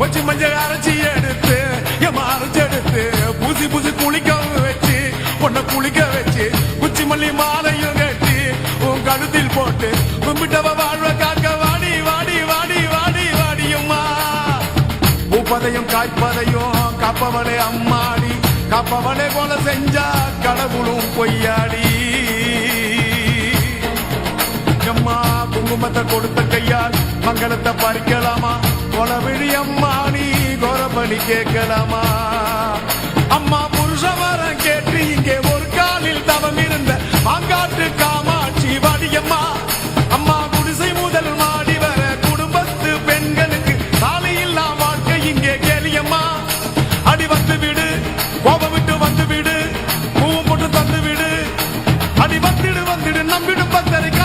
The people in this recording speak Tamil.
வச்சு மஞ்சள் அரைச்சி எடுத்து என் அரைச்சி எடுத்து புசி பூசி குளிக்க வச்சு பொண்ணை குளிக்க வச்சு குச்சி மல்லி மாலையும் கட்டி உன் கழுத்தில் போட்டு கும்பிட்டவ வாழ்வ காக்க வாடி வாடி வாடி வாடி வாடியம்மா பூப்பதையும் காய்ப்பதையும் காப்பவளே அம்மாடி காப்பவளே போல செஞ்சா கடவுளும் பொய்யாடி. அம்மா குங்குமத்தை கொடுத்த கையால் மங்களத்தை பறிக்கலாமா? கொலவிழி அம்மா நீ கொரபலி கேட்கலாமா? அம்மா புருஷமரம் கேட்டு இங்கே ஒரு காலில் தவம் இருந்த மாங்காட்டு காமாட்சி வாடியம்மா. அம்மா குடிசை முதல் மாடி வர குடும்பத்து பெண்களுக்கு சாலை இல்லா வாழ்க்கை இங்கே கேளியம்மா. அடி வந்து விடு கோபம் விட்டு வந்து விடு பூ போட்டு தந்து விடு. அடி வந்துடு வந்துடு நம்பிடும் பத்தரிக்கா